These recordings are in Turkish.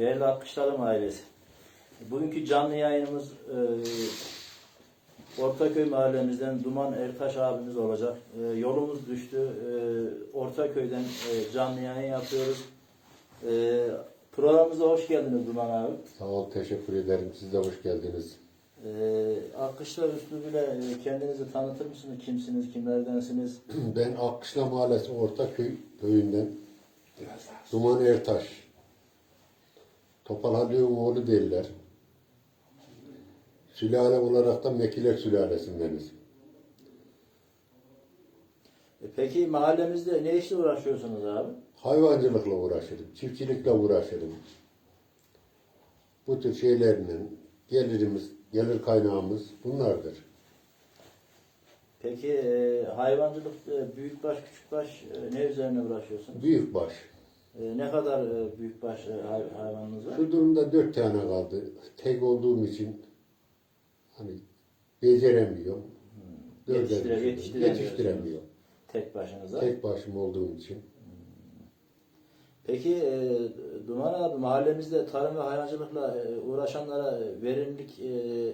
Değerli Akışlarım ailesi. Bugünkü canlı yayınımız e, Ortaköy mahallemizden Duman Ertaş abimiz olacak. E, yolumuz düştü. E, Ortaköy'den e, canlı yayın yapıyoruz. E, programımıza hoş geldiniz Duman abi. Sağ ol, teşekkür ederim. Siz de hoş geldiniz. E, Akışlar üslubuyla kendinizi tanıtır mısınız? Kimsiniz, kimlerdensiniz? Ben Akkışla Mahallesi Ortaköy köyünden Duman Ertaş. Topal Halil'in oğlu derler. Sülale olarak da Mekiler sülalesindeniz. E, peki mahallemizde ne işle uğraşıyorsunuz abi? Hayvancılıkla uğraşırım, çiftçilikle uğraşırım. Bu tür şeylerle gelirimiz, gelir kaynağımız bunlardır. Peki e, hayvancılık e, büyükbaş, küçükbaş e, ne üzerine uğraşıyorsunuz? Büyükbaş. E, ne kadar e, büyükbaş e, hay- hayvanınız var? Şu durumda dört tane kaldı. Tek olduğum için hani beceremiyorum. Dörder Yetiştire- düşürdüm. yetiştiremiyorsunuz. Yetiştiremiyorum. Tek başınıza. Tek başım olduğum için. Peki e, Duman abi mahallemizde tarım ve hayvancılıkla e, uğraşanlara e, verimlilik e,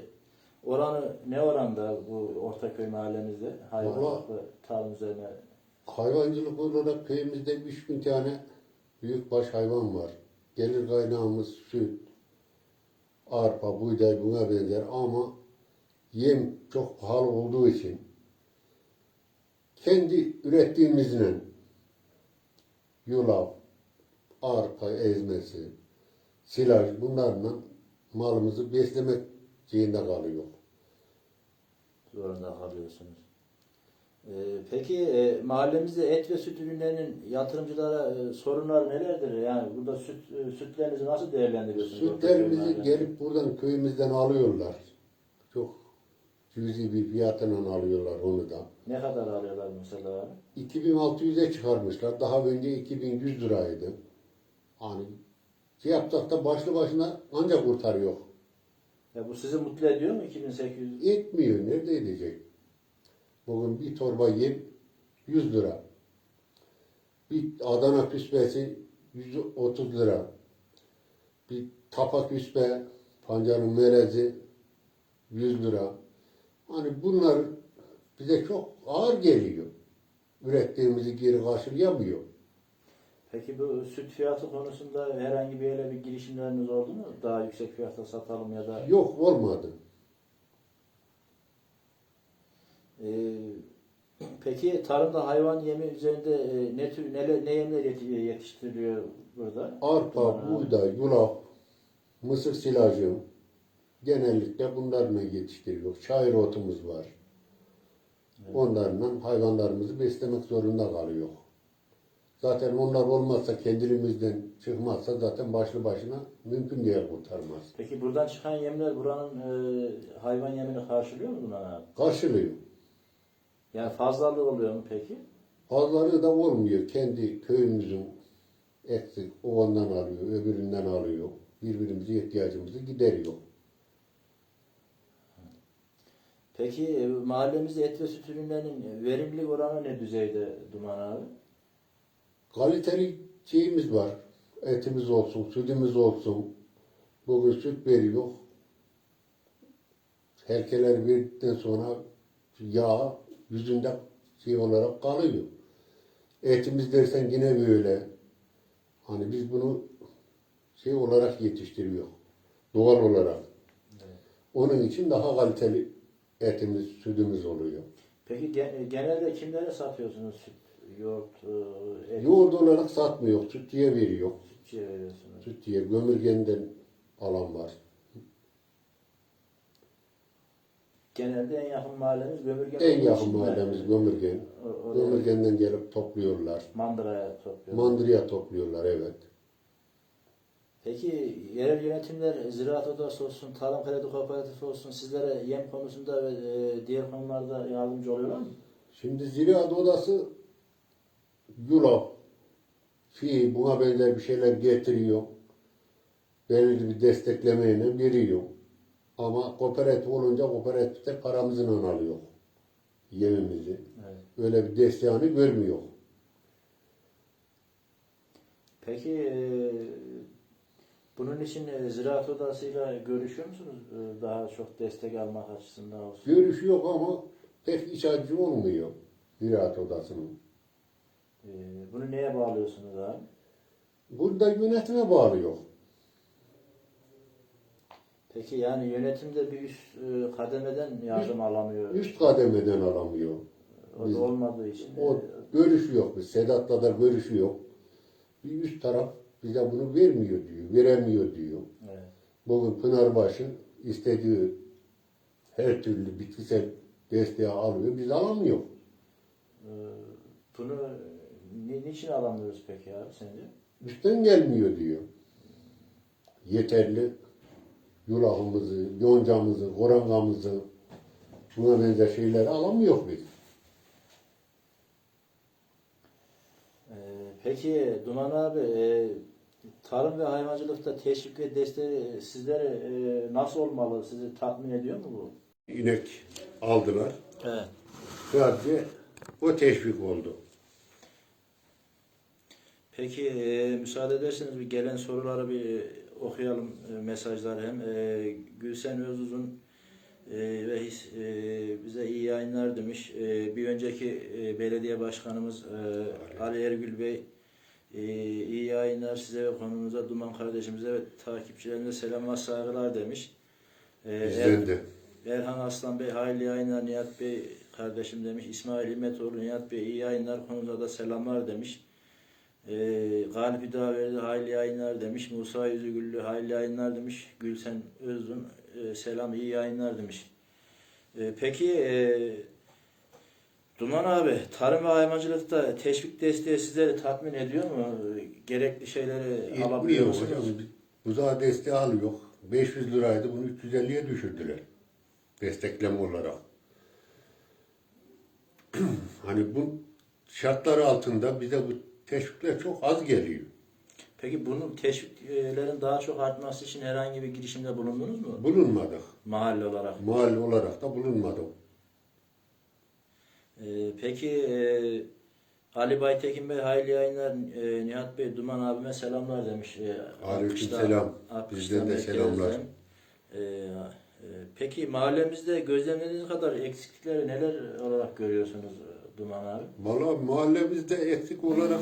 oranı ne oranda bu Ortaköy mahallemizde hayvancılık Vallahi- ve tarım üzerine? Hayvancılık olarak köyümüzde 3000 tane büyükbaş hayvan var. Gelir kaynağımız süt, arpa, buğday buna benzer ama yem çok pahalı olduğu için kendi ürettiğimizle yulaf, arpa ezmesi, silaj bunlarla malımızı beslemek şeyinde kalıyor. zorunda kalıyorsunuz. E, peki e, mahallemizde et ve süt ürünlerinin yatırımcılara e, sorunları nelerdir? Yani burada süt e, sütlerinizi nasıl değerlendiriyorsunuz? Sütlerimizi gelip buradan köyümüzden alıyorlar. Çok cüzi bir fiyatına alıyorlar onu da. Ne kadar alıyorlar mesela abi? 2600'e çıkarmışlar. Daha önce 2100 liraydı. Hani şey yapsak da başlı başına ancak kurtarıyor. Ya bu sizi mutlu ediyor mu 2800? Etmiyor. Nerede edecek? Bugün bir torba yem 100 lira. Bir Adana küspesi 130 lira. Bir tapa küspe, pancarın melezi 100 lira. Hani bunlar bize çok ağır geliyor. Ürettiğimizi geri karşılayamıyor. Peki bu süt fiyatı konusunda herhangi bir öyle bir girişimleriniz oldu mu? Daha yüksek fiyata satalım ya da Yok olmadı. Ee, peki tarımda hayvan yemi üzerinde e, ne tür ne, ne yemler yet- yetiştiriliyor burada? Arpa, buğday, yulaf, mısır silajı genellikle bunlarla yetiştiriyor. Çayır otumuz var. Onlarla hayvanlarımızı beslemek zorunda kalıyor. Zaten onlar olmazsa kendimizden çıkmazsa zaten başlı başına mümkün değil kurtarmaz. Peki buradan çıkan yemler buranın e, hayvan yemini karşılıyor mu abi? Karşılıyor. Yani fazlalığı oluyor mu peki? Fazlalığı da olmuyor. Kendi köyümüzün eksik o ondan alıyor, öbüründen alıyor. Birbirimize ihtiyacımızı gideriyor. Peki e, mahallemizde et ve süt ürünlerinin verimlilik oranı ne düzeyde Duman abi? Kaliteli şeyimiz var. Etimiz olsun, sütümüz olsun. Bugün süt veriyor. Herkeler verdikten sonra yağ yüzünde şey olarak kalıyor. Etimiz dersen yine böyle. Hani biz bunu şey olarak yetiştiriyor. Doğal olarak. Onun için daha kaliteli etimiz, sütümüz oluyor. Peki ge- genelde kimlere satıyorsunuz süt, yoğurt, e, et, Yoğurt olarak satmıyor, sütçüye veriyor. sütçüye veriyorsunuz? Sütçüye, gömürgenden alan var. Genelde en yakın mahallemiz Gömürgen. En olduğu yakın için mahallemiz Gömürgen. O- oraya Gömürgenden gelip topluyorlar. Mandıraya topluyor. Mandırıya topluyorlar evet. Peki yerel yönetimler Ziraat Odası olsun, Tarım Kredi Kooperatifi olsun sizlere yem konusunda ve e, diğer konularda yardımcı oluyorlar mı? Şimdi ziraat odası yulaf, fi buna benzer bir şeyler getiriyor. Belirli bir desteklemeyle veriyor. Ama kooperatif olunca kooperatifte paramızla alıyor yemimizi. Evet. Öyle bir desteğini görmüyor. Peki e, bu bunun için e, ziraat odasıyla görüşüyor musunuz? E, daha çok destek almak açısından olsun. Görüş yok ama pek iç açıcı olmuyor ziraat odasının. E, bunu neye bağlıyorsunuz abi? Burada yönetime bağlıyor. Peki yani yönetimde bir üst e, kademeden yardım alamıyor. Üst kademeden alamıyor. O da olmadığı için. O görüşü yok. Sedat'la da görüşü yok. Bir üst taraf bize bunu vermiyor diyor, veremiyor diyor. evet. Bugün Pınarbaşı istediği her türlü bitkisel desteği alıyor, biz alamıyor. E, bunu ni- niçin alamıyoruz peki abi sence? Üstten gelmiyor diyor. Yeterli yulafımızı, yoncamızı, korangamızı, buna benzer şeyleri alamıyor biz. E, peki Duman abi e, tarım ve hayvancılıkta teşvik ve desteği sizlere e, nasıl olmalı? Sizi tatmin ediyor mu bu? İnek aldılar. Evet. Sadece o teşvik oldu. Peki e, müsaade ederseniz bir gelen soruları bir okuyalım e, mesajlar hem. E, Gülsen Özuz'un e, ve bize iyi yayınlar demiş. Bir önceki belediye başkanımız Ali Ergül Bey iyi yayınlar size ve konumuza Duman kardeşimize ve takipçilerimize selamlar saygılar demiş. Er- Bizden de. Erhan Aslan Bey hayırlı yayınlar Nihat Bey kardeşim demiş. İsmail İmetoğlu Nihat Bey iyi yayınlar konuda da selamlar demiş. Ee, Galip Hüdaverdi hayırlı yayınlar demiş. Musa Yüzügüllü hayırlı yayınlar demiş. Gülsen Özün e, selam iyi yayınlar demiş. Ee, peki e, Duman abi tarım ve hayvancılıkta teşvik desteği sizleri tatmin ediyor mu? Gerekli şeyleri alabiliyor musunuz? hocam. Buzağı desteği alıyor. 500 liraydı bunu 350'ye düşürdüler. Destekleme olarak. hani bu şartları altında bize bu teşvikler çok az geliyor. Peki bunun teşviklerin daha çok artması için herhangi bir girişimde bulundunuz mu? Bulunmadık. Mahalle olarak. Mahalle olarak da bulunmadık. Ee, peki e, Ali Baytekin Bey hayırlı yayınlar. E, Nihat Bey Duman abime selamlar demiş. E, Aleyküm selam. Bizden de selamlar. E, e, peki mahallemizde gözlemlediğiniz kadar eksiklikleri neler olarak görüyorsunuz Duman abi? Valla mahallemizde eksik olarak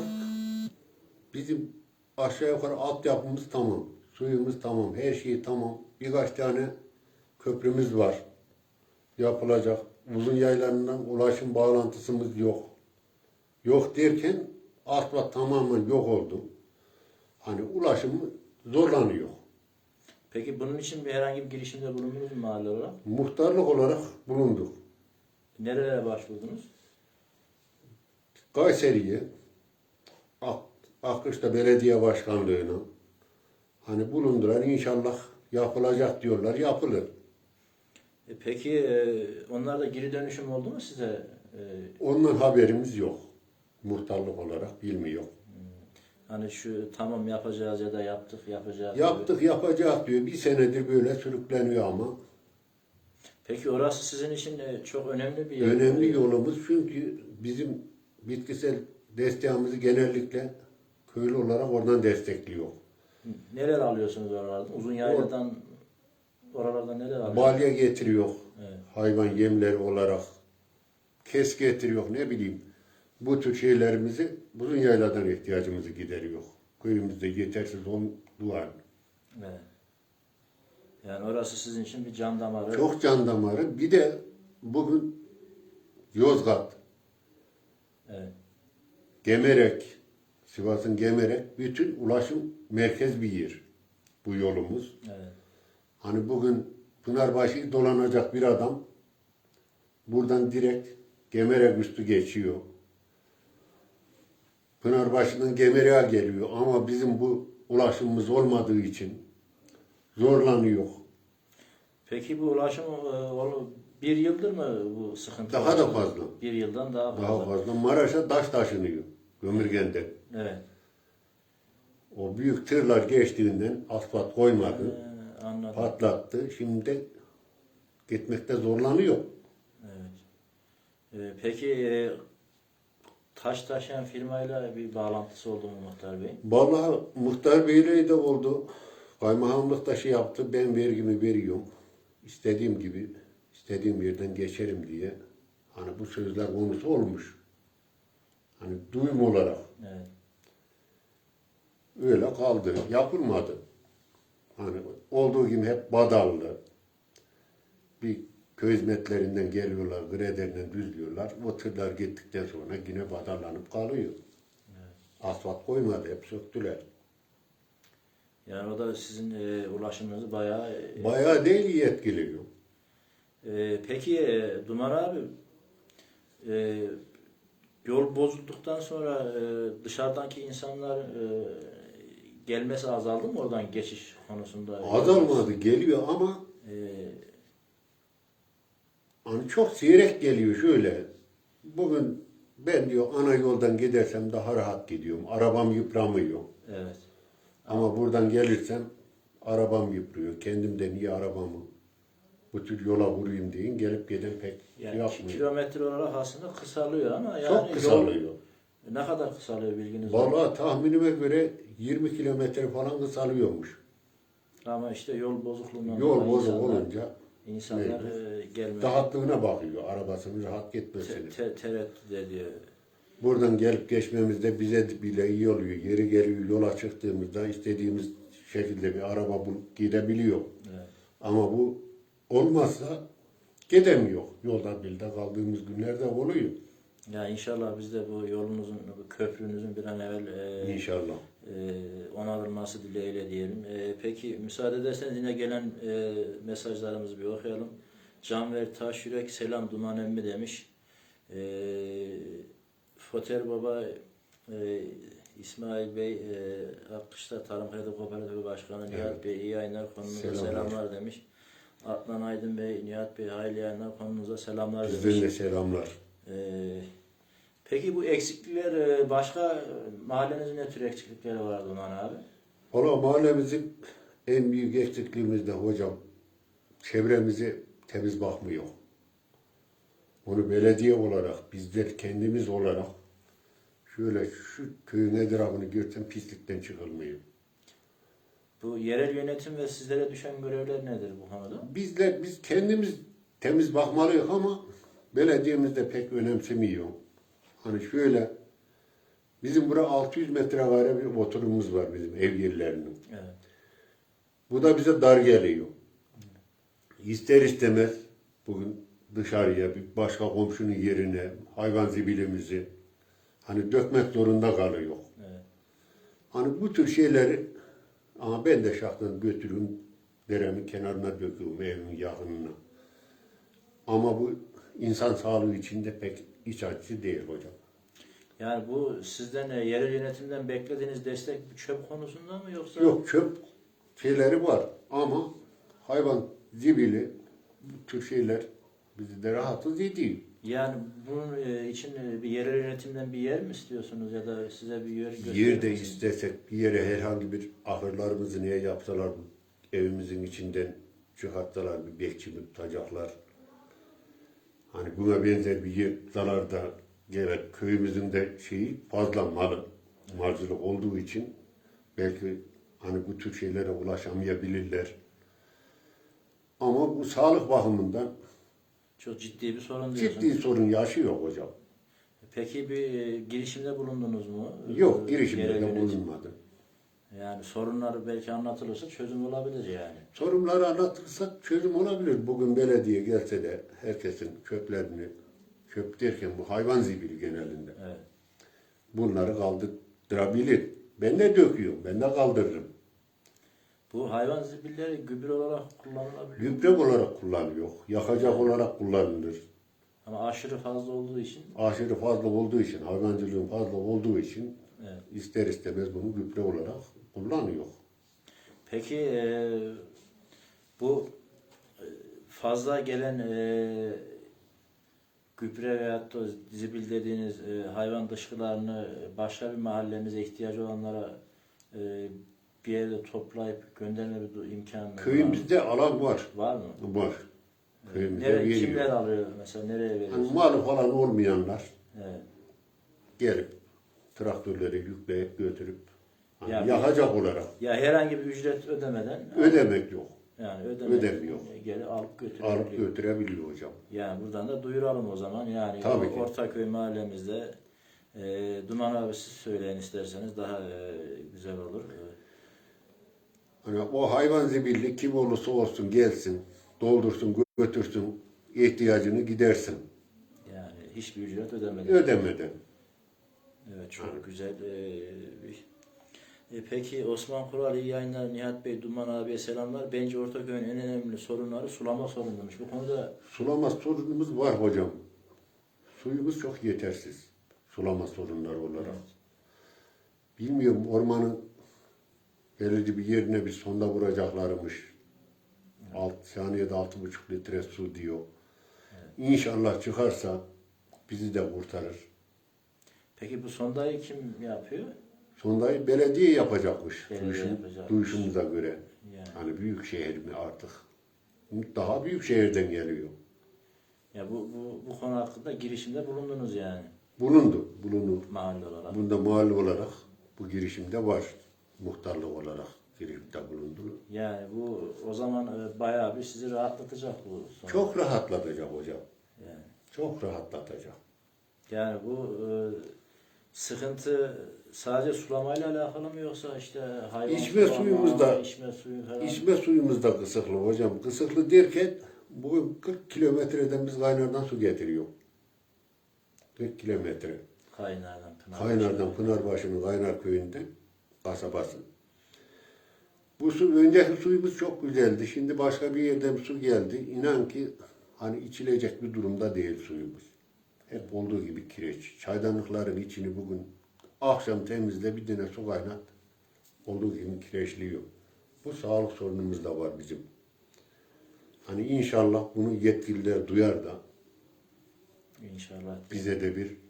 bizim aşağı yukarı altyapımız tamam. Suyumuz tamam. Her şey tamam. Birkaç tane köprümüz var. Yapılacak. Uzun yaylarından ulaşım bağlantısımız yok. Yok derken asfalt tamamen yok oldu. Hani ulaşım zorlanıyor. Peki bunun için bir herhangi bir girişimde bulundunuz mu mahalle olarak? Muhtarlık olarak bulunduk. Nerelere başvurdunuz? Kayseri'ye, Ak Akış'ta belediye başkanlığına hani bulundular. İnşallah yapılacak diyorlar. Yapılır. E, peki e, onlarda geri dönüşüm oldu mu size? E, Ondan haberimiz yok. Muhtarlık olarak bilmiyor. Hani şu tamam yapacağız ya da yaptık yapacağız. Yaptık yapacak diyor. Bir senedir böyle sürükleniyor ama. Peki orası sizin için de çok önemli bir yer. Önemli yolumuz çünkü bizim bitkisel desteğimizi genellikle köylü olarak oradan destekliyor. Neler alıyorsunuz oralardan? Uzun yayladan oralardan neler alıyorsunuz? Balya getiriyor. Evet. Hayvan yemleri olarak. Kes getiriyor ne bileyim. Bu tür şeylerimizi uzun yayladan ihtiyacımızı gideriyor. Köyümüzde yetersiz olduğu halde. Evet. Yani orası sizin için bir can damarı. Çok can damarı. Bir de bugün Yozgat. Gemerek, Sivas'ın Gemerek bütün ulaşım merkez bir yer. Bu yolumuz. Evet. Hani bugün Pınarbaşı'yı dolanacak bir adam buradan direkt Gemerek üstü geçiyor. Pınarbaşı'ndan Gemerek'e geliyor ama bizim bu ulaşımımız olmadığı için zorlanıyor. Peki bu ulaşım e, bir yıldır mı bu sıkıntı? Daha da fazla. Bir yıldan daha fazla. Daha fazla Maraş'a taş taşınıyor Gömürgen'den. Evet. O büyük tırlar geçtiğinden asfalt koymadı, Ee, anladım. patlattı. Şimdi gitmekte zorlanıyor. Evet. Ee, peki e, taş taşıyan firmayla bir bağlantısı oldu mu Muhtar Bey? Vallahi Muhtar Bey'le de oldu. Kaymakamlık şey yaptı, ben vergimi veriyorum. İstediğim gibi, istediğim yerden geçerim diye. Hani bu sözler konusu olmuş. Hani duyum olarak Evet. öyle kaldı, yapılmadı. Hani olduğu gibi hep badallı. Bir köy hizmetlerinden geliyorlar, grederden düzlüyorlar. O tırlar gittikten sonra yine badallanıp kalıyor. Asfalt koymadı, hep söktüler. Yani o da sizin e, ulaşımınızı bayağı... e, Bayağı değil iyi etkiliyor. e, peki e, Duman abi e, yol bozulduktan sonra e, dışarıdaki insanlar e, gelmesi azaldı mı oradan geçiş konusunda? Azalmadı, geliyor ama E, Hani çok seyrek geliyor şöyle. Bugün ben diyor ana yoldan gidersem daha rahat gidiyorum. Arabam yıpramıyor. evet. Ama buradan gelirsem arabam yıprıyor. Kendim de niye arabamı bu tür yola vurayım deyin gelip giden pek Yani yapmıyor. kilometre olarak aslında kısalıyor ama yani Çok kısalıyor. Yol, ne kadar kısalıyor bilginiz var. Vallahi tahminime göre 20 kilometre falan kısalıyormuş. Ama işte yol bozukluğundan Yol bozuk insanlar, olunca insanlar e, gelmeye rahatlığına bakıyor. Arabasının rahat te, gitmesini. te, tereddüt ediyor. Buradan gelip geçmemizde bize bile iyi oluyor. Yeri geliyor yola çıktığımızda istediğimiz şekilde bir araba bulup gidebiliyor. Evet. Ama bu olmazsa gidemiyor. Yolda bilde kaldığımız günlerde oluyor. Ya inşallah biz de bu yolunuzun, bu köprünüzün bir an evvel e, İnşallah. e, onarılması dileğiyle diyelim. E, peki müsaade ederseniz yine gelen e, mesajlarımızı bir okuyalım. Canver Taş Yürek selam Duman emmi demiş. E, Foter Baba e, İsmail Bey e, Akkışla Tarım Kredi Kooperatifi Başkanı Nihat Evet. Bey iyi yayınlar konunuza Selamlar. selamlar demiş. Adnan Aydın Bey, Nihat Bey hayırlı yayınlar konunuza selamlar demiş. Bizden de selamlar. Ee, peki bu eksiklikler e, başka e, mahallenizin ne tür eksiklikleri vardı Duman abi? Valla mahallemizin en büyük eksikliğimiz de hocam çevremizi temiz bakmıyor. Onu belediye olarak, bizler kendimiz olarak şöyle şu köyün etrafını görsem pislikten çıkılmıyor. Bu yerel yönetim ve sizlere düşen görevler nedir bu konuda? Bizler, biz kendimiz temiz bakmalıyız ama belediyemiz de pek önemsemiyor. Hani şöyle, bizim burada 600 metrekare bir oturumumuz var bizim ev yerlerinin. Evet. Bu da bize dar geliyor. İster istemez bugün dışarıya bir başka komşunun yerine hayvan zibilimizi hani dökmek zorunda kalıyor. Evet. Hani bu tür şeyleri ama ben de şahsen götürün deremin kenarına döküyorum evimin yakınına. Ama bu insan sağlığı için de pek iç açıcı değil hocam. Yani bu sizden e, yerel yönetimden beklediğiniz destek çöp konusunda mı yoksa? Yok çöp şeyleri var ama hayvan zibili bu tür şeyler bizi de rahatsız ediyor. Yani bunun e, için e, bir yerel yönetimden bir yer mi istiyorsunuz ya da size bir yer gösterir Yerde misiniz? istesek bir yere herhangi bir ahırlarımızı niye yapsalar evimizin içinden çıkartsalar bir bekçi mi tutacaklar. Hani buna benzer bir yer dalarda evet köyümüzün de şeyi fazla malı malcılık olduğu için belki hani bu tür şeylere ulaşamayabilirler. Ama bu sağlık bakımından Çok ciddi bir sorun diyorsunuz. ciddi sorun yaşıyor hocam. Peki bir e, girişimde bulundunuz mu? Yok Ee, girişimde yerel de yönetim- bulunmadı. Yani sorunlar belki anlatılırsa çözüm olabilir yani. Sorunları anlatırsak çözüm olabilir. Bugün belediye gelse de herkesin çöplerini, çöp derken bu hayvan zibili genelinde. Evet. Bunları kaldırabilir. Ben de döküyorum, ben de kaldırırım. Bu hayvan zibilleri gübre olarak kullanılabilir. Gübre olarak kullanıyor, yakacak olarak kullanılır. Ama aşırı fazla olduğu için Aşırı fazla olduğu için, hayvancılığın fazla olduğu için evet. ister istemez bunu gübre olarak kullanıyor. Peki e, bu e, fazla gelen e, gübre veyahut da zibil dediğiniz e, hayvan dışkılarını başka bir mahallemize ihtiyacı olanlara e, bir yerde toplayıp gönderme bir imkanı? Köyümüzde alan var. var mı? Var. Köyümüzde Nereye, veriyor. kimler alıyor mesela nereye Hani veriyorsun? malı falan olmayanlar Evet. gelip traktörleri yükleyip götürüp Hani Yani- yakacak olarak. Ya herhangi bir ücret ödemeden Ödemek yok. yani ödemeden ödemiyor. geri alıp götürebiliyor. Alıp götürebiliyor hocam. Yani buradan da duyuralım o zaman. Yani Tabii o ki. Ortaköy mahallemizde e, Duman abi siz söyleyin isterseniz daha e, güzel olur. E, Hani o hayvan zibilli kim olursa olsun gelsin, doldursun, götürsün, ihtiyacını gidersin. Yani hiçbir ücret ödemeden. Ödemeden. Evet çok güzel. e, bir- E, peki Osman Kural iyi yayınlar. Nihat Bey, Duman abiye selamlar. Bence Ortaköy'ün en önemli sorunları sulama sorunuymuş. Bu konuda Sulama sorunumuz var hocam. Suyumuz çok yetersiz. Sulama sorunları olarak. Bilmiyorum ormanın belirli bir yerine bir sonda vuracaklarmış. Alt, saniyede altı buçuk litre su diyor. İnşallah çıkarsa bizi de kurtarır. peki bu sondayı kim yapıyor? Sondayı belediye yapacakmış. Belediye duyuşum- yapacakmış. duyuşumuza göre. Yani, Hani büyük şehir mi artık? Daha büyük şehirden geliyor. ya bu, bu, bu konu hakkında girişimde bulundunuz yani Bulundu, bulundu. mahalle olarak. Bunda mahalle olarak bu girişimde var. Muhtarlık olarak girişimde bulundu. Yani bu o zaman e, bayağı bir sizi rahatlatacak bu son. Çok rahatlatacak hocam. Yani, Çok rahatlatacak. yani bu e, sıkıntı sadece sulamayla alakalı mı yoksa işte hayvan İçme sulama, suyumuz da- içme suyu falan. İçme suyumuz da kısıklı hocam. Kısıklı derken bugün 40 kilometreden biz kaynardan su getiriyor. 40 kilometre. Kaynardan, Pınar. Kaynardan Pınarbaşı'nın Kaynar köyünde kasabası. Bu su önceki suyumuz çok güzeldi. Şimdi başka bir yerden su geldi. İnan ki hani içilecek bir durumda değil suyumuz. Hep olduğu gibi kireç. Çaydanlıkların içini bugün akşam temizle bir tane su kaynat. Olduğu gibi kireçliyor. Bu sağlık sorunumuz da var bizim. Hani inşallah bunu yetkililer duyar da İnşallah. bize de bir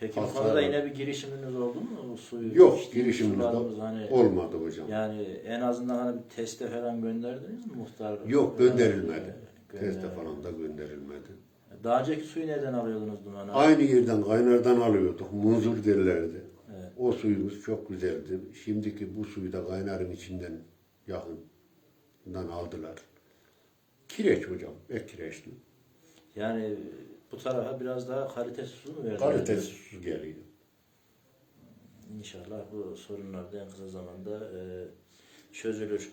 Peki bu konuda yine bir girişiminiz oldu mu? O suyu yok girişimimiz de hani, olmadı hocam. Yani en azından hani bir teste falan gönderdiniz mi muhtar? Yok gönderilmedi. Gönderilmedi. Teste falan da gönderilmedi. Daha önceki suyu nereden alıyordunuz Duman abi? Aynı yerden kaynardan alıyorduk. Munzur derlerdi. Evet. O suyumuz çok güzeldi. Şimdiki bu suyu da kaynarın içinden yakından aldılar. Kireç hocam. Ek kireçli. Yani bu tarafa biraz daha kalitesiz su mu verdiler? Kalitesiz su geliyor. İnşallah bu sorunlar da en kısa zamanda e, çözülür.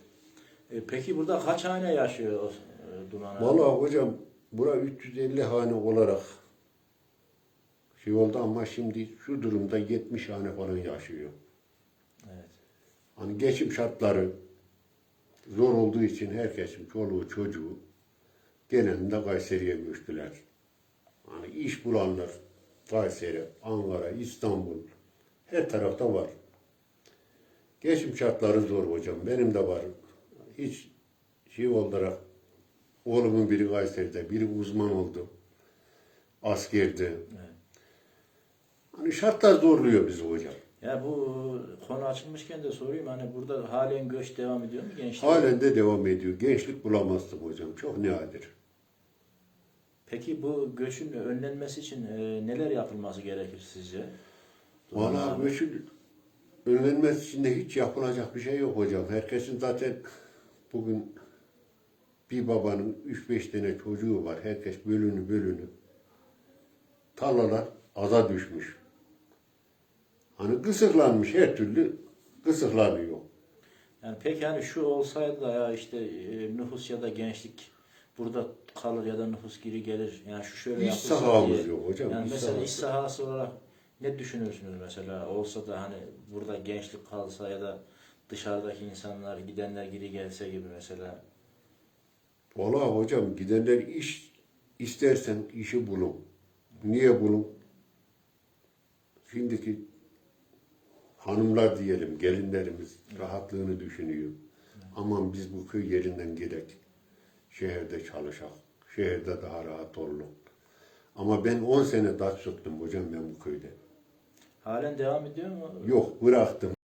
E, peki burada kaç hane yaşıyor e, Duman abi? Vallahi hocam bura 350 hane olarak şey oldu ama şimdi şu durumda 70 hane falan yaşıyor. Evet. Hani geçim şartları zor olduğu için herkesin çoluğu çocuğu genelinde Kayseri'ye göçtüler. Hani iş bulanlar Kayseri, Ankara, İstanbul her tarafta var. Geçim şartları zor hocam. Benim de var. Hiç şey olarak oğlumun biri Kayseri'de, biri uzman oldu. Askerdi. Evet. Hani şartlar zorluyor bizi hocam. Ya bu konu açılmışken de sorayım hani burada halen göç devam ediyor mu gençler? Halen de devam ediyor. Gençlik bulamazsın hocam. Çok nadir. Peki bu göçün önlenmesi için e, neler yapılması gerekir sizce? Valla göçün önlenmesi için de hiç yapılacak bir şey yok hocam. Herkesin zaten bugün bir babanın 3-5 tane çocuğu var. Herkes bölünü bölünü. Tarlalar aza düşmüş. Hani kısıklanmış her türlü kısıklanıyor. Yani peki hani şu olsaydı da ya işte e, nüfus ya da gençlik burada kalır ya da nüfus geri gelir. Yani şu şöyle İş yapılsa sahamız diye. yok hocam, Yani iş mesela sahası. iş sahası olarak ne düşünürsünüz mesela? Olsa da hani burada gençlik kalsa ya da dışarıdaki insanlar gidenler geri gelse gibi mesela. Valla hocam gidenler iş istersen işi bulun. Niye bulun? Şimdiki hanımlar diyelim, gelinlerimiz rahatlığını düşünüyor. Aman biz bu köy yerinden gerek. Şehirde çalışak. Şehirde daha rahat olalım. Ama ben 10 sene daç söktüm hocam ben bu köyde. Halen devam ediyor mu? Yok bıraktım.